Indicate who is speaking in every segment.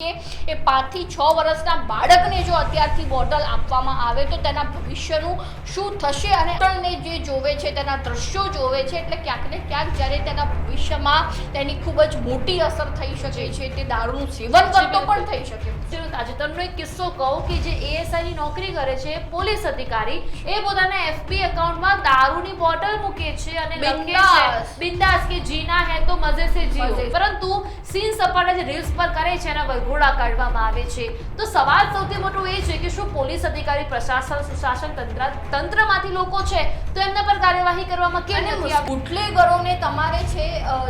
Speaker 1: એ પાંચથી છ વર્ષના બાળકને જો અત્યારથી બોટલ આપવામાં આવે તો તેના ભવિષ્યનું શું થશે અને બોટલને જે જોવે છે તેના દ્રશ્યો જોવે છે એટલે ક્યાંક ને ક્યાંક જ્યારે તેના ભવિષ્યમાં તેની ખૂબ જ મોટી અસર થઈ શકે છે તે દારૂનું સેવન કરતો પણ થઈ શકે.
Speaker 2: તાજેતરનો એક કિસ્સો કહું કે જે એએસઆઈની નોકરી કરે છે પોલીસ અધિકારી એ પોતાના એફબી એકાઉન્ટમાં દારૂની બોટલ મૂકે છે અને.
Speaker 1: બિંદાસ.
Speaker 2: કે જીના હે તો મજે સે જીઓ. પરંતુ સીન સપાટા જે રીલ્સ પર કરે છે એના વરઘોડા કાઢવામાં આવે છે તો સવાલ સૌથી મોટો એ છે કે શું પોલીસ અધિકારી પ્રશાસન સુશાસન તંત્ર તંત્રમાંથી લોકો છે તો એમના પર કાર્યવાહી કરવામાં કેમ નથી?
Speaker 1: બુટલેગરોને તમારે છે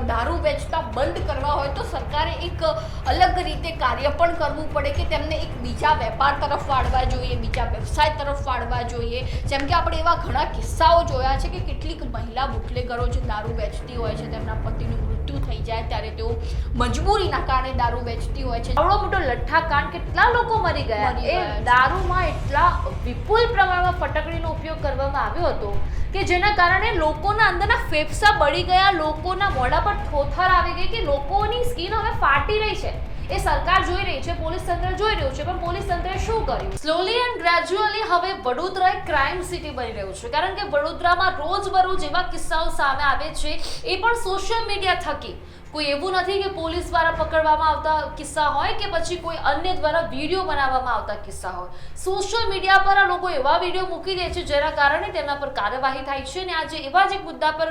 Speaker 1: દારૂ વેચતા બંધ કરવા હોય તો સરકારે એક અલગ રીતે કાર્ય પણ કરવું પડે કે તેમને એક બીજા વેપાર તરફ વાળવા જોઈએ બીજા વ્યવસાય તરફ વાળવા જોઈએ જેમ કે આપણે એવા ઘણા કિસ્સાઓ જોયા છે કે કેટલીક મહિલા બુટલેગરો જે દારૂ વેચતી હોય છે તેમના પતિનું મૃત્યુ થઈ જાય ત્યારે તેઓ મજબૂરીના કારણે દારૂ વેચતી હોય છે.
Speaker 2: આવડો મોટો લઠ્ઠાકાંડ કેટલા લોકો મરી ગયા? એ દારૂમાં એટલા વિપુલ પ્રમાણમાં ફટકડીનો ઉપયોગ કરવામાં આવ્યો હતો કે જેના કારણે લોકોના અંદરના ફેફસા બળી ગયા લોકોના મોઢા પર ઠોથર આવી ગઈ કે લોકોની સ્કિન હવે ફાટી રહી છે. એ સરકાર જોઈ રહી છે, પોલીસ તંત્ર જોઈ રહ્યું છે, પણ પોલીસ તંત્રે શું કર્યું? સ્લોલી એન્ડ ગ્રેજ્યુઅલી હવે વડોદરા એક ક્રાઇમ સિટી બની રહ્યું છે. કારણ કે વડોદરામાં રોજબરોજ એવા કિસ્સાઓ સામે આવે છે, એ પણ સોશિયલ મીડિયા થકી. કોઈ એવું નથી કે પોલીસ દ્વારા પકડવામાં આવતા કિસ્સા હોય કે પછી કોઈ અન્ય દ્વારા વીડિયો બનાવવામાં આવતા કિસ્સા હોય. સોશિયલ મીડિયા પર આ લોકો એવા વીડિયો મૂકી દે છે જેના કારણે તેમના પર કાર્યવાહી થાય છે અને આજે એવા જ એક મુદ્દા પર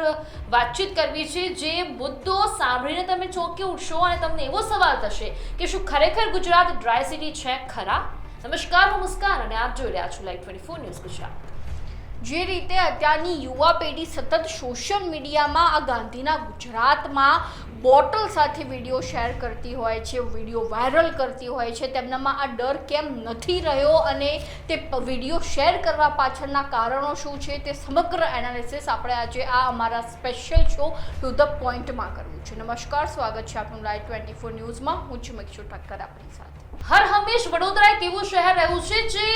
Speaker 2: વાતચીત કરવી છે જે મુદ્દો સાંભળીને તમે ચોંકી ઉઠશો અને તમને એવો સવાલ થશે કે શું ખરેખર ગુજરાત ડ્રાય સિટી છે ખરા? નમસ્કાર હું મુસ્કાન અને આપ જોઈ રહ્યા છો live twenty four news Gujarat.
Speaker 1: જે રીતે અત્યારની યુવા પેઢી સતત સોશિયલ મીડિયામાં આ ગાંધીના ગુજરાતમાં બોટલ સાથે વીડિયો શેર કરતી હોય છે, વીડિયો વાયરલ કરતી હોય છે, તેમનામાં આ ડર કેમ નથી રહ્યો અને તે વીડિયો શેર કરવા પાછળના કારણો શું છે તે સમગ્ર એનાલિસિસ આપણે આજે આ અમારા સ્પેશિયલ શો ટુ ધ પોઈન્ટમાં કરવું છે. નમસ્કાર, સ્વાગત છે આપનું લાઈવ ટ્વેન્ટી ફોર ન્યૂઝમાં. હું છું મિક્ષુ ઠક્કર આપણી સાથે.
Speaker 2: હર હંમેશ વડોદરા એક એવું શહેર રહ્યું છે જે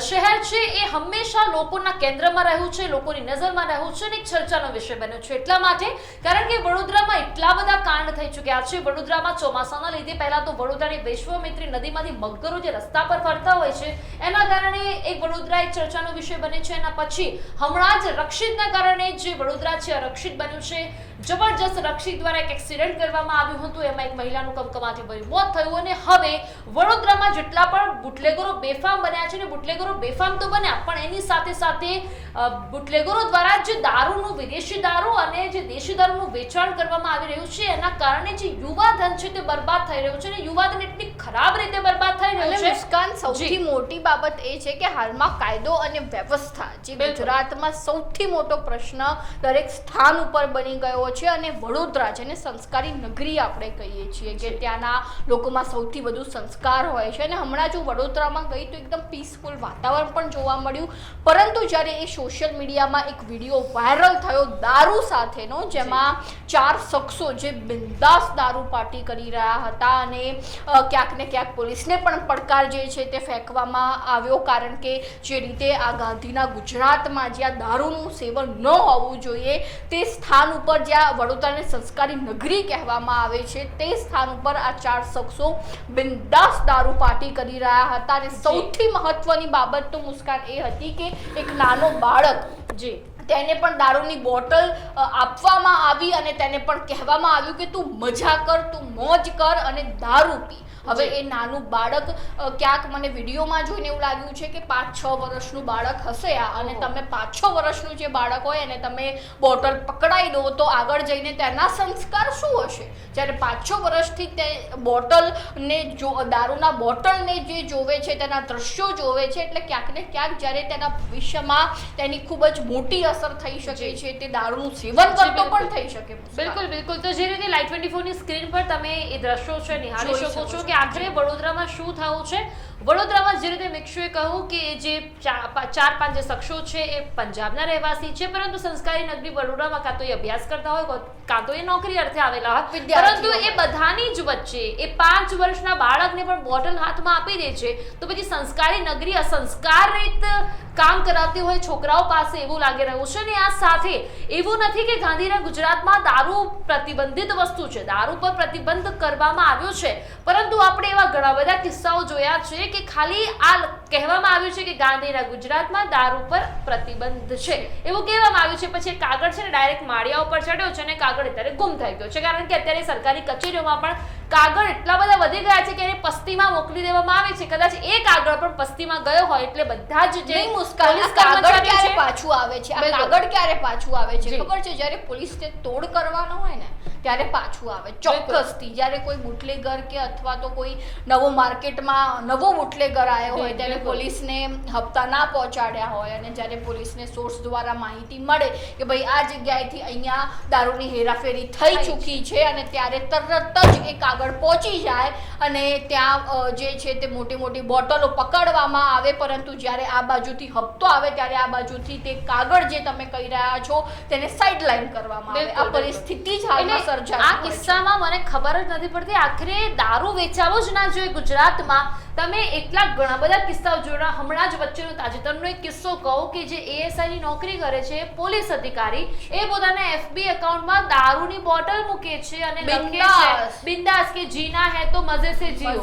Speaker 2: શહેર છે એ હંમેશા લોકોના કેન્દ્રમાં રહ્યું છે, લોકોની નજરમાં રહ્યું છે અને એક ચર્ચાનો વિષય બન્યો છે એટલા માટે, કારણ કે વડોદરામાં એટલા બધા કાંડ થઈ ચૂક્યા છે, વડોદરામાં ચોમાસાના લીધે પહેલા તો વડોદરાની વિશ્વમિત્રી નદીમાંથી મગરો જે રસ્તા પર ફરતા હોય છે, એના કારણે એક વડોદરા એક ચર્ચાનો વિષય બને છે, એના પછી હમણાં જ રક્ષિતના કારણે જે વડોદરા છે રક્ષિત બન્યું છે જબરજસ્ત રક્ષિત દ્વારા એક એક્સિડન્ટ કરવામાં આવ્યું હતું. એમાં એક મહિલાનું કમકમાથી ભર્યું. મોત થયું અને હવે વડોદરામાં જેટલા પણ બુટલેગરો બેફામ બન્યા છે ને બુટલેગરો બેફામ તો બન્યા, પણ એની સાથે સાથે બુટલેગરો દ્વારા જે દારૂનું, વિદેશી દારૂ અને જે દેશી દારૂનું વેચાણ કરવામાં આવી રહ્યું છે. એના કારણે જે યુવા ધન છે તે બરબાદ થઈ રહ્યું છે અને યુવાધન એટલી ખરાબ રીતે બરબાદ થઈ રહ્યું છે?
Speaker 1: મુસ્કાન સૌથી મોટી બાબત એ છે કે હાલમાં કાયદો અને વ્યવસ્થા જે ગુજરાતમાં સૌથી મોટો પ્રશ્ન દરેક સ્થાન ઉપર બની ગયો છે અને વડોદરા જેને સંસ્કારી નગરી આપણે કહીએ છીએ કે ત્યાંના લોકોમાં સૌથી વધુ સંસ્કાર હોય છે. અને હમણાં જો વડોદરામાં ગઈ તો એકદમ પીસફુલ વાતાવરણ પણ જોવા મળ્યું. પરંતુ જ્યારે એ સોશિયલ મીડિયામાં એક વીડિયો વાયરલ થયો દારૂ સાથેનો જેમાં ચાર શખ્સો જે બિંદાસ દારૂ પાર્ટી કરી રહ્યા હતા અને અ, ક્યાંક ને ક્યાંક પોલીસને પણ પડકાર જે છે તે ફેંકવામાં આવ્યો કારણ કે જે રીતે આ ગાંધીના ગુજરાતમાં જ્યાં દારૂનું સેવન ન હોવું જોઈએ તે સ્થાન ઉપર જ્યાં વડોદરાને સંસ્કારી નગરી કહેવામાં આવે છે તે સ્થાન ઉપર આ ચાર શખ્સો બિંદાસ દારૂ પાર્ટી કરી રહ્યા હતા. અને સૌથી મહત્વની બાબત તો મુસ્કાન એ હતી કે એક નાનો બાળક
Speaker 2: જે
Speaker 1: તેને પણ દારૂની બોટલ આપવામાં આવી અને તેને પણ કહેવામાં આવ્યું કે તું મજા કર તું મોજ કર અને દારૂ પી. હવે એ નાનું બાળક ક્યાંક મને વિડીયોમાં જોઈને એવું લાગ્યું છે કે પાંચ છ વર્ષનું બાળક હશે આ. અને તમે પાંચ છ વર્ષનું જે બાળક હોય અને તમે બોટલ પકડાઈ દો તો આગળ જઈને તેના સંસ્કાર શું હશે? જ્યારે પાંચ છ વર્ષથી તે બોટલને જો દારૂના બોટલને જે જોવે છે તેના દ્રશ્યો જોવે છે એટલે ક્યાંક ને ક્યાંક જ્યારે તેના ભવિષ્યમાં તેની ખૂબ જ મોટી અસર થઈ શકે છે તે દારૂનું સેવન કરતો પણ થઈ શકે.
Speaker 2: બિલકુલ બિલકુલ. તો જે રીતે લાઇટ ટ્વેન્ટી ફોરની સ્ક્રીન પર તમે એ દ્રશ્યો છે નિહાળી શકો છો. કે આખરે વડોદરામાં શું થયું છે? વડોદરામાં જે રીતે મિક્ષુએ કહ્યું કે જે ચાર પાંચ જે શખ્સો છે એ પંજાબના રહેવાસી છે પરંતુ સંસ્કારી નગરી વડોદરામાં કાં તો એ અભ્યાસ કરતા હોય કાં તો એ નોકરી અર્થે આવેલા હોય. પરંતુ એ બધાની જ વચ્ચે એ પાંચ વર્ષના બાળકને પણ બોટલ હાથમાં આપી દે છે તો પછી સંસ્કારી નગરી અસંસ્કાર રીત કામ કરાવતી હોય છોકરાઓ પાસે એવું લાગી રહ્યું છે ને આ સાથે એવું નથી કે ગાંધીના ગુજરાતમાં દારૂ પ્રતિબંધિત વસ્તુ છે. દારૂ પર પ્રતિબંધ કરવામાં આવ્યો છે પરંતુ આપણે એવા ઘણા બધા કિસ્સાઓ જોયા છે કે ખાલી આ કહેવામાં આવ્યું છે કે ગાંધીના ગુજરાતમાં દારૂ પર પ્રતિબંધ છે. એવું કહેવામાં આવ્યું છે. પછી કાગળ છે ને ડાયરેક્ટ માળિયા ઉપર ચડ્યો છે અને કાગળ અત્યારે ગુમ થઈ ગયો છે. કારણ કે અત્યારે સરકારી કચેરીઓમાં પણ કાગળ એટલા બધા વધી ગયા છે કે એને પસ્તીમાં મોકલી દેવામાં આવે છે. કદાચ એ કાગળ પણ પસ્તીમાં ગયો હોય એટલે બધા જ જે
Speaker 1: આ કાગળ ક્યારે પાછું આવે છે? આ કાગળ ક્યારે પાછું આવે છે. ખબર છે? જ્યારે પોલીસને તોડ કરવાનો હોય ને ત્યારે પાછું આવે. ચોક્કસથી જ્યારે કોઈ બુટલેગર કે અથવા તો કોઈ નવો માર્કેટમાં નવો બુટલેગર આવ્યો હોય ત્યારે પોલીસને હપ્તા ના પહોંચાડ્યા હોય અને જ્યારે પોલીસને સોર્સ દ્વારા માહિતી મળે કે ભાઈ આ જગ્યાએથી અહીંયા દારૂની હેરાફેરી થઈ ચૂકી છે. અને ત્યારે તરત જ એ કાગળ પહોંચી જાય અને ત્યાં જે છે તે મોટી મોટી બોટલો પકડવામાં આવે. પરંતુ જ્યારે આ બાજુથી હપ્તો આવે ત્યારે આ બાજુથી તે કાગળ જે તમે કહી રહ્યા છો તેને સાઇડલાઇન કરવામાં આવે. આ પરિસ્થિતિ જ હાલમાં
Speaker 2: એટલે આ કિસ્સામાં મને ખબર જ નથી પડતી આખરે દારૂ વેચાવો જ ના જોઈએ ગુજરાતમાં. તમે એટલા ઘણા બધા કિસ્સાઓ જોયા. હમણાં જ વચ્ચેનો તાજેતરનો એક કિસ્સો કહું કે જે એએસઆઈ ની નોકરી કરે છે પોલીસ અધિકારી. એ પોતાના એફબી એકાઉન્ટમાં દારૂની બોટલ મૂકે છે અને લખે છે
Speaker 1: બિંદાસ.
Speaker 2: કે જીના હે તો મજે સે જીઓ.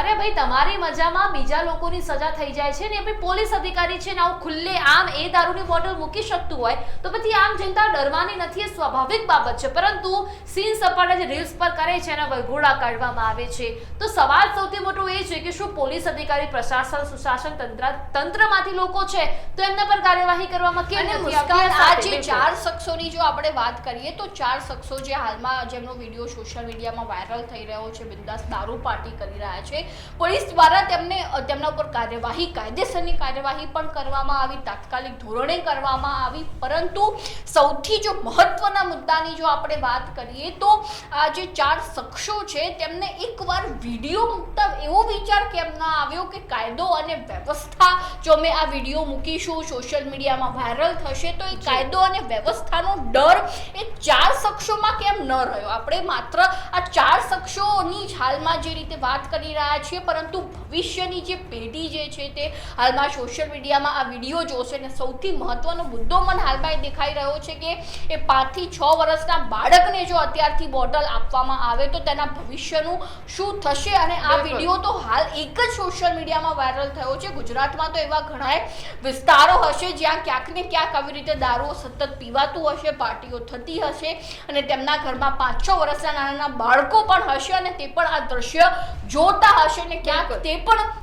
Speaker 2: અરે ભાઈ તમારી મજામાં બીજા લોકોની સજા થઈ જાય છે ને ભાઈ પોલીસ અધિકારી છે ને આવું ખુલ્લે આમ એ દારૂની બોટલ મૂકી શકતું હોય તો પછી આમ જનતા ડરવાની નથી એ સ્વાભાવિક બાબત છે. પરંતુ સીન સપાટા જે રીલ્સ પર કરે છે એના વઘોડા કાઢવામાં આવે છે. તો સવાલ સૌથી મોટો એ છે કે શું પોલીસ અધિકારી પ્રશાસન સુશાસન તંત્ર તંત્રમાંથી લોકો છે તો એમના પર કાર્યવાહી કરવામાં કેમ નથી?
Speaker 1: આ જે ચાર શખ્સોની જો આપણે વાત કરીએ તો ચાર શખ્સો જે હાલમાં જેમનો વીડિયો સોશિયલ મીડિયામાં વાયરલ થઈ રહ્યો છે બિંદાસ દારૂ પાર્ટી કરી રહ્યા છે પોલીસ દ્વારા તેમને તેમના ઉપર કાર્યવાહી કાયદેસરની કાર્યવાહી પણ કરવામાં આવી તાત્કાલિક ધોરણે કરવામાં આવી પરંતુ સૌથી જો મહત્વના મુદ્દાની જો આપણે વાત કરીએ તો આ જે ચાર શખ્સો છે તેમને એકવાર વીડિયો મૂકતા એવો વિચાર કેમ ના આવ્યો કે કાયદો અને વ્યવસ્થા જો અમે આ વીડિયો મૂકીશું સોશિયલ મીડિયામાં વાયરલ થશે તો એ કાયદો અને વ્યવસ્થાનો ડર એ ચાર શખ્સોમાં કેમ ન રહ્યો? આપણે માત્ર આ ચાર શખ્સોની જ હાલમાં જે રીતે વાત કરી રહ્યા છીએ પરંતુ ભવિષ્યની જે પેઢી જે છે તે હાલમાં સોશિયલ મીડિયામાં આ વીડિયો જોશે અને સૌથી મહત્વનો મુદ્દો મને હાલમાં એ દેખાઈ રહ્યો છે કે એ પાંચથી છ વર્ષના બાળકને જો અત્યારથી બોટલ આપવામાં આવે તો તેના ભવિષ્યનું શું થશે? અને આ વીડિયો તો હાલ એક જ સોશિયલ મીડિયામાં વાયરલ થયો છે. ગુજરાતમાં તો એવા ઘણા વિસ્તારો હશે જ્યાં ક્યાંક ને ક્યાંક આવી રીતે દારૂ સતત પીવાતું હશે પાર્ટીઓ થતી હશે અને તેમના ઘરમાં પાંચ છ વર્ષના નાના બાળકો પણ હશે અને તે પણ આ દ્રશ્ય જોતા હશે ને ક્યાંક તે પણ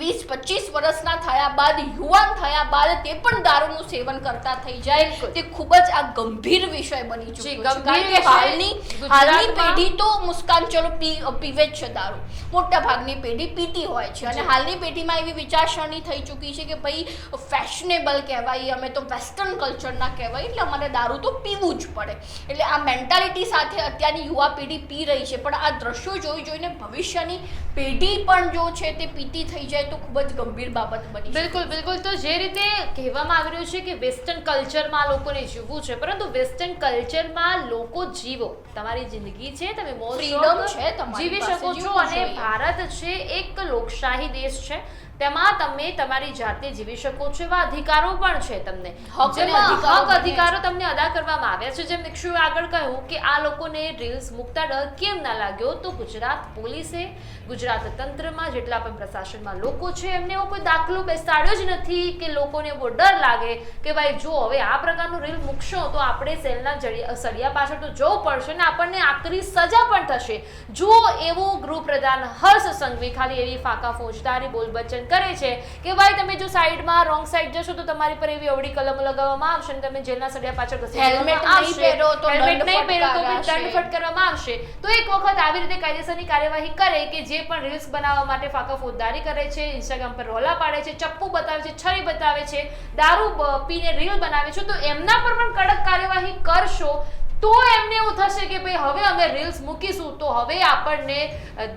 Speaker 1: વીસ પચીસ વર્ષના થયા બાદ યુવાન થયા બાદ તે પણ દારૂનું સેવન કરતા થઈ જાય. તે ખૂબ જ આ ગંભીર વિષય બની ચૂક્યો છે. કારણ કે હાલની હાલની પેઢી તો મુસ્કાન ચલો પીવે જ છે દારૂ. મોટા ભાગની પેઢી પીતી હોય છે. અને હાલની પેઢીમાં એવી વિચારસરણી થઈ ચૂકી છે કે ભાઈ ફેશનેબલ કહેવાય અમે તો વેસ્ટર્ન કલ્ચરના કહેવાય એટલે અમારે દારૂ તો પીવું જ પડે. એટલે આ મેન્ટાલિટી સાથે અત્યારની યુવા પેઢી પી રહી છે. પણ આ દ્રશ્યો જોઈ જોઈને ભવિષ્યની પેઢી પણ જો છે તે પીતી થઈ જાય તો ખૂબ જ ગંભીર બાબત બની
Speaker 2: બિલકુલ બિલકુલ. તો જે રીતે કહેવામાં આવી રહ્યું છે કે વેસ્ટર્ન કલ્ચરમાં લોકોને જીવવું છે પરંતુ વેસ્ટર્ન કલ્ચરમાં લોકો જીવો. તમારી જિંદગી છે તમે મોજ
Speaker 1: Freedom છે તમારી
Speaker 2: જીવી શકો છો અને. ભારત છે એક લોકશાહી દેશ છે. તેમાં તમે તમારી જાતે જીવી શકો છો એવા અધિકારો પણ છે તમને.
Speaker 1: હક અધિકારો
Speaker 2: તમને અદા કરવામાં આવ્યા છે. જેમ નિક્ષુએ આગળ કહ્યું કે આ લોકોને રીલ્સ મૂકતા ડર કેમ ના લાગ્યો તો ગુજરાત પોલીસે ગુજરાત તંત્રમાં જેટલા પણ પ્રશાસનમાં લોકો છે એમને એવો કોઈ દાખલો બેસાડ્યો જ નથી કે લોકોને એવો ડર લાગે કે ભાઈ જો હવે આ પ્રકારનું રીલ મૂકશો તો આપણે સેલના સળિયા પાછળ તો જવું પડશે ને આપણને આકરી સજા પણ થશે. જો એવું ગૃહપ્રધાન હર્ષ સંઘવી ખાલી એવી ફાંકા ફોજદારી બોલ બચ્ચન કરે છે કે ભાઈ તમે જો સાઈડમાં રોંગ સાઈડ જશો તો તમારી પર એવી અવળી કલમ લગાવવામાં આવશે અને તમે જેલના સળિયા પાછળ ઘસી
Speaker 1: હેલ્મેટ નહીં પહેરો તો હેલ્મેટ
Speaker 2: નહીં પહેરો તો દંડ ફટકારવામાં આવશે. તો એક વખત આવી રીતે કાયદેસરની કાર્યવાહી કરે કે જે પણ રીલ્સ બનાવવા માટે ફાકા ફોજદારી કરે છે ઇન્સ્ટાગ્રામ પર રોલા પાડે છે ચપ્પુ બતાવે છે છરી બતાવે છે દારૂ પીને રીલ બનાવે છે તો એમના પર પણ કડક કાર્યવાહી કરશો તો એમને એવું થશે કે ભાઈ હવે અમે રીલ્સ મૂકીશું તો હવે આપણને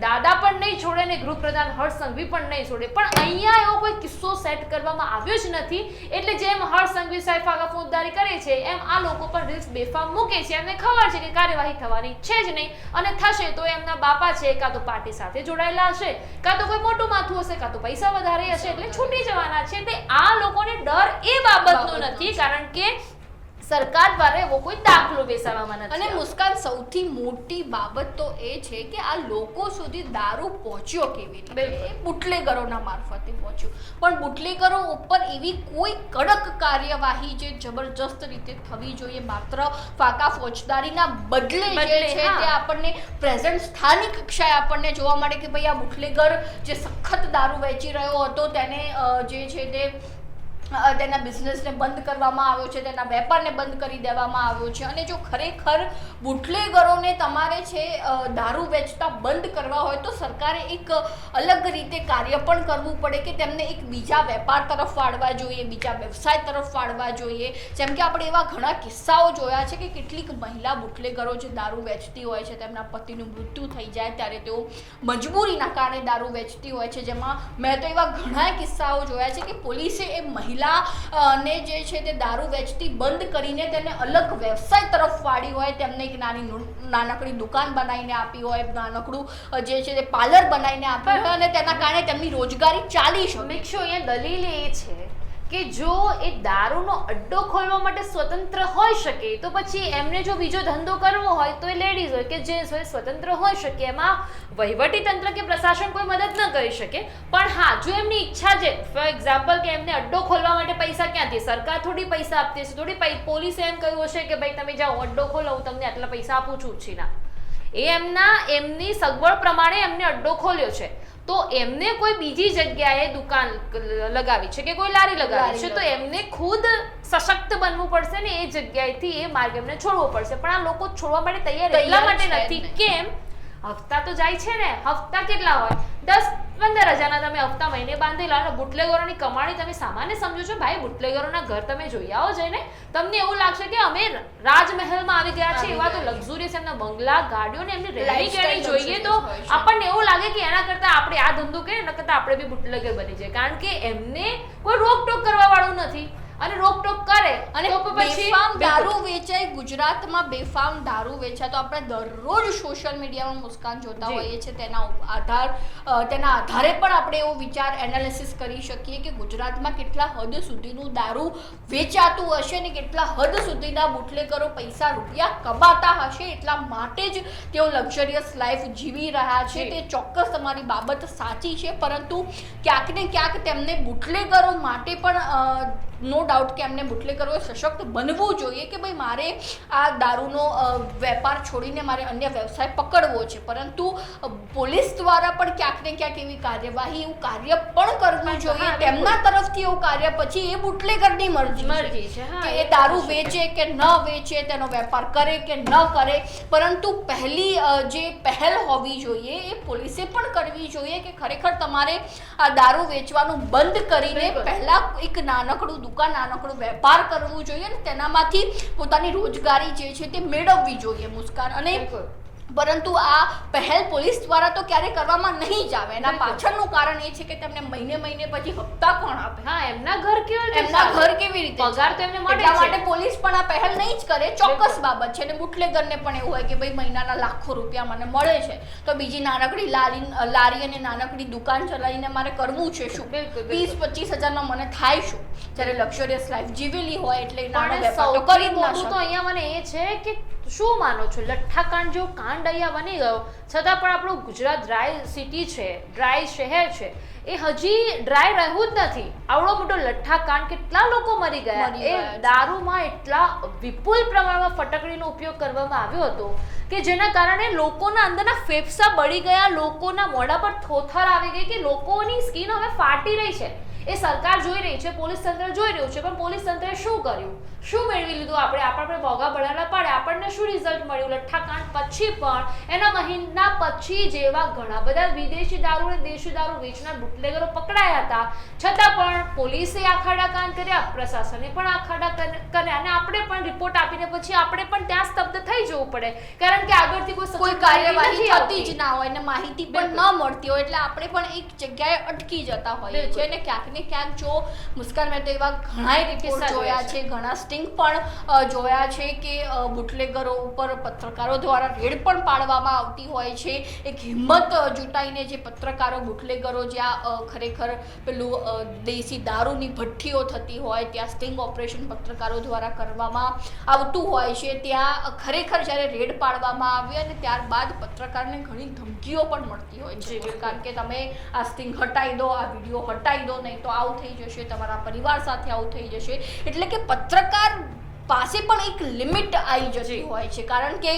Speaker 2: દાદા પણ નહીં છોડે ને ગૃહપ્રધાન હર્ષ સંઘવી પણ નહીં છોડે. પણ અહીંયા એવો કોઈ કિસ્સો સેટ કરવામાં આવ્યો જ નથી. એટલે જેમ હર્ષ સંઘવી સાહેબ આગા ફોજદારી કરે છે એમ આ લોકો પણ રીલ્સ બેફામ મૂકે છે. એમને ખબર છે કે કાર્યવાહી થવાની છે જ નહીં. અને થશે તો એમના બાપા છે કાં તો પાર્ટી સાથે જોડાયેલા હશે કાં તો કોઈ મોટું માથું હશે કાં તો પૈસા વધારે હશે એટલે છૂટી જવાના છે. એટલે આ લોકોને ડર એ બાબતનો નથી. કારણ કે સરકાર દ્વારા એવો કોઈ દાખલો બેસાડવામાં નથી
Speaker 1: અને મુસ્કાન સૌથી મોટી બાબત તો એ છે કે આ લોકો સુધી દારૂ પહોંચ્યો કેવી રીતે? એ બુટલેગરોના મારફતે પહોંચ્યો. પણ બુટલેગરો ઉપર એવી કોઈ કડક કાર્યવાહી જે જબરજસ્ત રીતે થવી જોઈએ માત્ર ફાકા ફોજદારીના બદલે જે છે તે આપણને પ્રેઝન્ટ સ્થાનિક કક્ષાએ આપણને જોવા મળે કે ભાઈ આ બુટલેગર જે સખત દારૂ વેચી રહ્યો હતો તેને જે છે તે તેના બિઝનેસને બંધ કરવામાં આવ્યો છે, તેના વેપારને બંધ કરી દેવામાં આવ્યો છે. અને જો ખરેખર બુટલેગરોને તમારે છે દારૂ વેચતા બંધ કરવા હોય, તો સરકારે એક અલગ રીતે કાર્ય પણ કરવું પડે કે તેમને એક બીજા વેપાર તરફ વાળવા જોઈએ, બીજા વ્યવસાય તરફ વાળવા જોઈએ. જેમ કે આપણે એવા ઘણા કિસ્સાઓ જોયા છે કે કેટલીક મહિલા બુટલેગરો જે દારૂ વેચતી હોય છે, તેમના પતિનું મૃત્યુ થઈ જાય, ત્યારે તેઓ મજબૂરીના કારણે દારૂ વેચતી હોય છે. જેમાં મેં તો એવા ઘણા કિસ્સાઓ જોયા છે કે પોલીસે એ મહિલા અ, ને જે છે તે દારૂ વેચતી બંધ કરીને તેને અલગ વ્યવસાય તરફ વાળી હોય. તેમને એક નાની નાનકડી દુકાન બનાવીને આપી હોય નાનકડું જે છે તે પાર્લર બનાવીને આપ્યું હોય અને તેના કારણે તેમની રોજગારી ચાલી શકે.
Speaker 2: સમીક્ષો અહીંયા દલીલ એ છે કે જો એ દારૂનો અડ્ડો ખોલવા માટે સ્વતંત્ર હોઈ શકે, તો પછી એમને જો બીજો ધંધો કરવો હોય તો એ લેડીઝ હોય કે જેન્ટ્સ હોય સ્વતંત્ર હોઈ શકે. એમાં વહીવટી તંત્ર કે પ્રશાસન કોઈ મદદ ન કરી શકે. પણ હા, જો એમની ઈચ્છા છે ફોર એક્ઝામ્પલ કે એમને અડ્ડો ખોલવા માટે પૈસા ક્યાંથી? સરકાર થોડી પૈસા આપતી હશે, થોડી પોલીસે એમ કહ્યું હશે કે ભાઈ તમે જાઓ, અડ્ડો ખોલો, હું તમને આટલા પૈસા આપું છું ઉછીના. એ એમના, એમની સગવડ પ્રમાણે એમને અડ્ડો ખોલ્યો છે. તો એમને કોઈ બીજી જગ્યાએ દુકાન લગાવી છે કે કોઈ લારી લગાવી છે તો એમને ખુદ સશક્ત બનવું પડશે ને એ જગ્યાએથી એ માર્ગ એમને છોડવો પડશે. પણ આ લોકો છોડવા માટે તૈયાર એટલા માટે નથી કેમ? હપ્તા તો જાય છે ને. હપ્તા કેટલા હોય? દસ પંદર હજારના તમે હપ્તા મહિને બાંધેલા અને બુટલેગરોની કમાણી તમે સામાન્ય સમજો છો. ભાઈ બુટલેગરોના ઘર તમે જોઈ આવો જઈને. તમને એવું લાગશે કે અમે રાજમહેલમાં આવી ગયા છે એવા તો લક્ઝુરિયસ એમના બંગલા ગાડીઓ ને એમની રહેણી કહેણી જોઈએ તો. આપણને એવું લાગે કે એના કરતાં આપણે આ ધંધો કરીએ એના કરતાં આપણે બી બુટલેગર બની જાય કારણ કે એમને કોઈ રોકટોક કરવા વાળું નથી. અને રોકટોક કરે.
Speaker 1: અને બેફામ દારૂ વેચાય ગુજરાતમાં બેફામ દારૂ વેચાય. તો આપણે દરરોજ સોશિયલ મીડિયામાં મુસ્કાન જોતા હોઈએ છીએ. તેના આધાર તેના આધારે પણ આપણે એવો વિચાર એનાલિસિસ કરી શકીએ કે ગુજરાતમાં કેટલા હદ સુધીનું દારૂ વેચાતું હશે ને કેટલા હદ સુધીના બુટલેકરો પૈસા રૂપિયા કમાતા હશે એટલા માટે જ તેઓ લક્ઝરિયસ લાઈફ જીવી રહ્યા છે. તે ચોક્કસ તમારી બાબત સાચી છે. પરંતુ ક્યાંક ને ક્યાંક તેમને બુટલેગરો માટે પણ નો ડાઉટ કે એમને બુટલેકરોએ સશક્ત બનવું જોઈએ કે ભાઈ મારે આ દારૂનો વેપાર છોડીને મારે અન્ય વ્યવસાય પકડવો છે. પરંતુ પોલીસ દ્વારા પણ ક્યાંક ને ક્યાંક એવી કાર્યવાહી એવું કાર્ય પણ કરવું જોઈએ. તેમના તરફથી એવું કાર્ય પછી એ બુટલેકરની મરજી છે.
Speaker 2: મરજી છે હા
Speaker 1: કે
Speaker 2: એ
Speaker 1: એ દારૂ વેચે કે ન વેચે તેનો વેપાર કરે કે ન કરે. પરંતુ પહેલી જે પહેલ હોવી જોઈએ એ પોલીસે પણ કરવી જોઈએ કે ખરેખર તમારે આ દારૂ વેચવાનું બંધ કરીને પહેલાં એક નાનકડું દુકાન નાનકડું વેપાર કરવું જોઈએ અને તેનામાંથી પોતાની રોજગારી જે છે તે મેળવવી જોઈએ મુસ્કાન. અને પરંતુ આ પહેલ પોલીસ દ્વારા તો ક્યારેય કરવામાં નહીં જ આવે. એના પાછળનું કારણ એ છે કે તેમને મહિને મહિને પછી હપ્તા કોણ આપે?
Speaker 2: હા એમના ઘર કેવી
Speaker 1: એમના ઘર કેવી રીતે
Speaker 2: પગાર તો એમને મળે
Speaker 1: માટે પોલીસ પણ આ પહેલ નહીં જ કરે. ચોક્કસ બાબત છે. અને બુટલેગરને પણ એવું હોય કે ભાઈ મહિનાના લાખો રૂપિયા મને મળે છે તો બીજી નાનકડી લારી લારી અને નાનકડી દુકાન ચલાવીને મારે કરવું છે શું. વીસ પચીસ હજારમાં મને થાય શું? જ્યારે લક્ઝરિયસ લાઈફ જીવેલી હોય એટલે નાનો
Speaker 2: સૌથી
Speaker 1: જ
Speaker 2: મોટું તો અહીંયા મને એ છે કે શું માનો છો? લઠ્ઠાકાંડ જેવો કાંડ અહીંયા બની ગયો. છતાં પણ આપણું ગુજરાત ડ્રાય સિટી છે ડ્રાય શહેર છે. એ હજી ડ્રાય રહ્યું જ નથી. આવડો મોટો લઠ્ઠાકાંડ કેટલા લોકો મરી ગયા? એ દારૂમાં એટલા વિપુલ પ્રમાણમાં ફટકડીનો ઉપયોગ કરવામાં આવ્યો હતો કે જેના કારણે લોકોના અંદરના ફેફસા બળી ગયા લોકોના મોઢા પર થોથર આવી ગઈ કે લોકોની સ્કિન હવે ફાટી રહી છે. એ સરકાર જોઈ રહી છે, પોલીસ તંત્ર જોઈ રહ્યું છે, પણ પોલીસ તંત્રે શું કર્યું? શું મેળવી લીધું? આપણે આપણે ભોગા બળાના પાડે આપણને શું રિઝલ્ટ મળ્યું? લઠ્ઠાકાંડ પછી પણ એના મહિના પછી જેવા ઘણા બધા વિદેશી દારૂ અને દેશી દારૂ વેચનાર બુટલેગરો પકડાયા હતા. છતાં પણ પોલીસે આખાડા કાંડ કર્યા પ્રશાસને પણ આખાડા કર્યા અને આપણે પણ રિપોર્ટ આપીને પછી આપણે પણ ત્યાં સ્તબ્ધ થઈ જવું પડે. કારણ કે આગળથી કોઈ
Speaker 1: કોઈ કાર્યવાહી થતી જ ના હોય અને માહિતી પણ. ન મળતી હોય એટલે આપણે પણ એક જગ્યાએ અટકી જતા હોઈએ. છીએ અને ક્યાંક ને ક્યાંક જો મુસ્કાન મેં તો એવા ઘણા રિપોર્ટ જોયા છે ઘણા સ્ટિંગ પણ જોયા છે કે બુટલેગરો ઉપર પત્રકારો દ્વારા રેડ પણ પાડવામાં આવતી હોય છે. એક હિંમત જૂટાઈને જુટાઈને જે પત્રકારો બુટલેગરો જ્યાં ખરેખર પેલું દેશી દારૂની ભઠ્ઠીઓ થતી હોય ત્યાં સ્ટિંગ ઓપરેશન પત્રકારો દ્વારા કરવામાં આવતું હોય છે. ત્યાં ખરેખર જ્યારે રેડ પાડવામાં આવે અને ત્યારબાદ પત્રકારને ઘણી ધમકીઓ પણ મળતી હોય છે. કારણ કે તમે આ સ્ટિંગ હટાવી દો આ વીડિયો હટાવી દો નહીં તો આવું થઈ જશે તમારા પરિવાર સાથે આવું થઈ જશે. એટલે કે પત્રકાર น પાસે પણ એક લિમિટ આવી જતી હોય છે. કારણ કે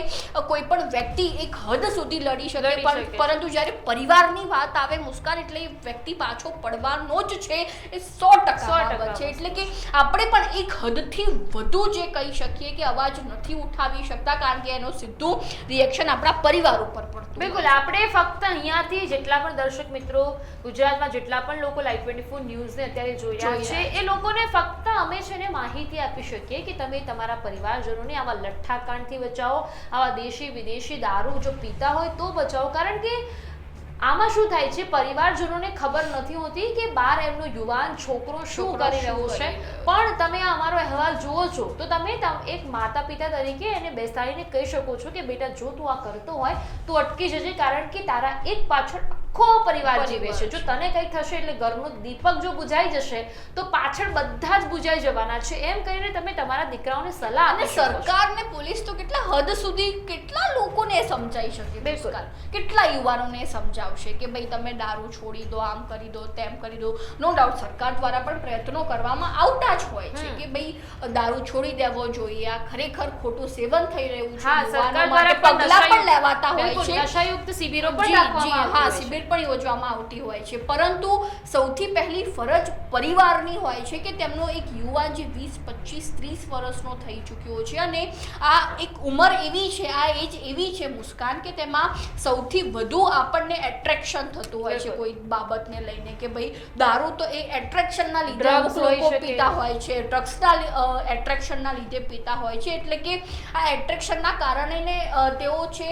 Speaker 1: કોઈ પણ વ્યક્તિ એક હદ સુધી લડી શકે પણ પરંતુ જ્યારે પરિવારની વાત આવે મુસ્કાન એટલે વ્યક્તિ પાછો પડવાનો જ છે. એ સો ટકા છે. એટલે કે આપણે પણ એક હદથી વધુ જે કહી શકીએ કે અવાજ નથી ઉઠાવી શકતા કારણ કે એનું સીધું રિએક્શન આપણા પરિવાર ઉપર પડતું
Speaker 2: બિલકુલ. આપણે ફક્ત અહીંયાથી જેટલા પણ દર્શક મિત્રો ગુજરાતમાં જેટલા પણ લોકો લાઈવ ટ્વેન્ટી ફોર ન્યૂઝને અત્યારે જોઈ રહ્યા છે એ લોકોને ફક્ત અમે છે ને માહિતી આપી શકીએ કે તમે તમારા પરિવારજનોને આવા લઠ્ઠાકાંડથી બચાવો આવા દેશી વિદેશી દારૂ જો પીતા હોય તો બચાવો. કારણ કે આમાં શું થાય છે? પરિવારજનોને ખબર નથી હોતી કે બાર એમનો યુવાન છોકરો શું કરી રહ્યો છે. પણ તમે આ અમારો અહેવાલ જુઓ છો તો તમે એક માતા પિતા તરીકે એને બેસાડીને કહી શકો છો કે બેટા જો તું આ કરતો હોય તો અટકી જજે. કારણ કે તારા એક પાછળ આખો પરિવાર જીવે છે. જો તને કંઈ થશે એટલે ઘરનું દીપક જો બુજાઈ જશે તો પાછળ બધા જ બુજાઈ જવાના છે. એમ કરીને તમે તમારા દીકરાઓને સલાહ
Speaker 1: અને
Speaker 2: આપી શકો છો.
Speaker 1: સરકાર ને પોલીસ તો કેટલા હદ સુધી કેટલા લોકોને સમજાવી શકે
Speaker 2: બિલકુલ.
Speaker 1: કેટલા યુવાનોને સમજાવશે કે ભાઈ તમે દારૂ છોડી દો આમ કરી દો તેમ કરી દો. નો ડાઉટ સરકાર દ્વારા પણ પ્રયત્નો કરવામાં આવતા જ હોય છે કે ભાઈ દારૂ છોડી દેવો જોઈએ. આ ખરેખર ખોટું સેવન થઈ રહ્યું છે.
Speaker 2: હા સરકાર દ્વારા પણ
Speaker 1: પગલાં પણ લેવાતા હોય છે.
Speaker 2: નશાયુક્ત શિબિરો પણ રાખવામાં
Speaker 1: હા
Speaker 2: હોય
Speaker 1: પણ યોજવામાં આવતી હોય છે. પરંતુ સૌથી પહેલી ફરજ પરિવારની હોય છે કે તેમનો એક યુવાન જે વીસ પચીસ ત્રીસ વર્ષનો થઈ ચૂક્યો છે અને આ એક ઉંમર એવી છે આ એજ એવી છે મુસ્કાન કે તેમાં સૌથી વધુ આપણને એટ્રેક્શન થતું હોય છે કોઈ બાબતને લઈને કે ભાઈ દારૂ તો એ એટ્રેક્શનના લીધે લોકો પીતા હોય છે. ડ્રગ્સના એટ્રેક્શનના લીધે પીતા હોય છે. એટલે કે આ એટ્રેક્શનના કારણે ને તેઓ છે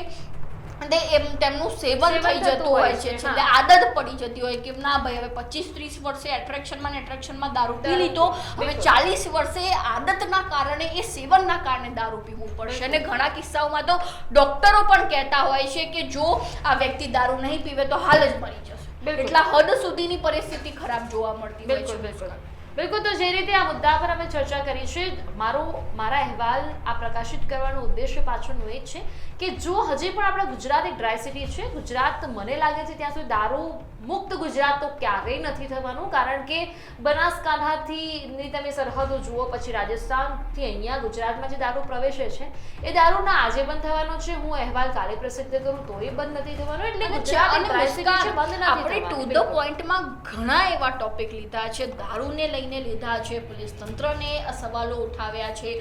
Speaker 1: અને એમ તેમનું સેવન થઈ જતું
Speaker 2: હોય છે,
Speaker 1: એટલે આદત પડી જતી હોય કે ના ભાઈ હવે પચીસ ત્રીસ વર્ષે એટ્રેક્શનમાં ને એટ્રેક્શનમાં દારૂ પી લીધો હવે ચાલીસ વર્ષે આદતના કારણે એ સેવનના કારણે દારૂ પીવું પડશે. અને ઘણા કિસ્સાઓમાં તો ડોક્ટરો પણ કહેતા હોય છે કે જો આ વ્યક્તિ દારૂ નહીં પીવે તો હાલ જ મરી જશે. એટલા હદ સુધીની પરિસ્થિતિ ખરાબ જોવા મળતી હોય છે.
Speaker 2: બિલકુલ. બિલકુલ તો જે રીતે આ મુદ્દા પર અમે ચર્ચા કરી છે મારો મારા અહેવાલ આ પ્રકાશિત કરવાનો ઉદ્દેશ્ય પાછળનું એ જ છે કે જો હજી પણ આપણા ગુજરાત એક ડ્રાય સિટી છે ગુજરાત મને લાગે છે ત્યાં સુધી દારૂ મુક્ત ગુજરાત તો ક્યારેય નથી થવાનું કારણ કે બનાસકાંઠાથી તમે સરહદો જુઓ પછી રાજસ્થાનથી અહીંયા ગુજરાતમાં જે દારૂ પ્રવેશે છે એ દારૂના આજે બંધ થવાનો છે હું અહેવાલ કાલે પ્રસિદ્ધ કરું તો એ બંધ નથી થવાનો એટલે ગુજરાત બંધ નથી
Speaker 1: આપણે ટુ ધ. પોઈન્ટમાં ઘણા એવા ટોપિક લીધા છે દારૂને લઈને લીધા છે. પોલીસ તંત્રને સવાલો ઉઠાવ્યા છે.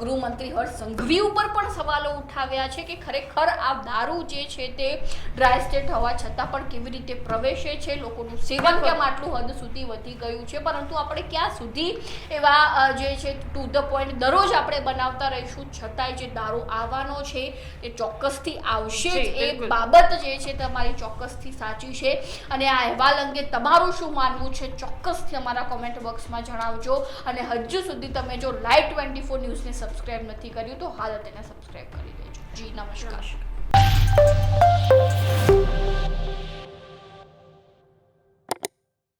Speaker 1: ગૃહમંત્રી હર્ષ સંઘવી ઉપર પણ સવાલો ઉઠાવ્યા છે કે ખરેખર આ દારૂ જે છે તે ડ્રાય સ્ટેટ હોવા છતાં પણ કેવી રીતે પ્રવેશે છે? લોકોનું સેવન. કેમ આટલું હદ સુધી વધી ગયું છે? પરંતુ આપણે ક્યાં સુધી એવા જે છે ટુ ધ પોઈન્ટ દરરોજ આપણે બનાવતા રહીશું? છતાંય જે દારૂ આવવાનો છે એ ચોક્કસથી આવશે એ બાબત જે છે તમારી ચોક્કસથી સાચી છે. અને આ અહેવાલ અંગે તમારું શું માનવું છે? ચોક્કસથી અમારા કોમેન્ટ બોક્સમાં જણાવજો. અને હજુ સુધી તમે જો લાઈવ ટ્વેન્ટી ફોર ન્યૂઝને સબસ્ક્રાઇબ નથી કર્યું, તો હાલ તેને સબસ્ક્રાઈબ કરી દેજો. જી નમસ્કાર.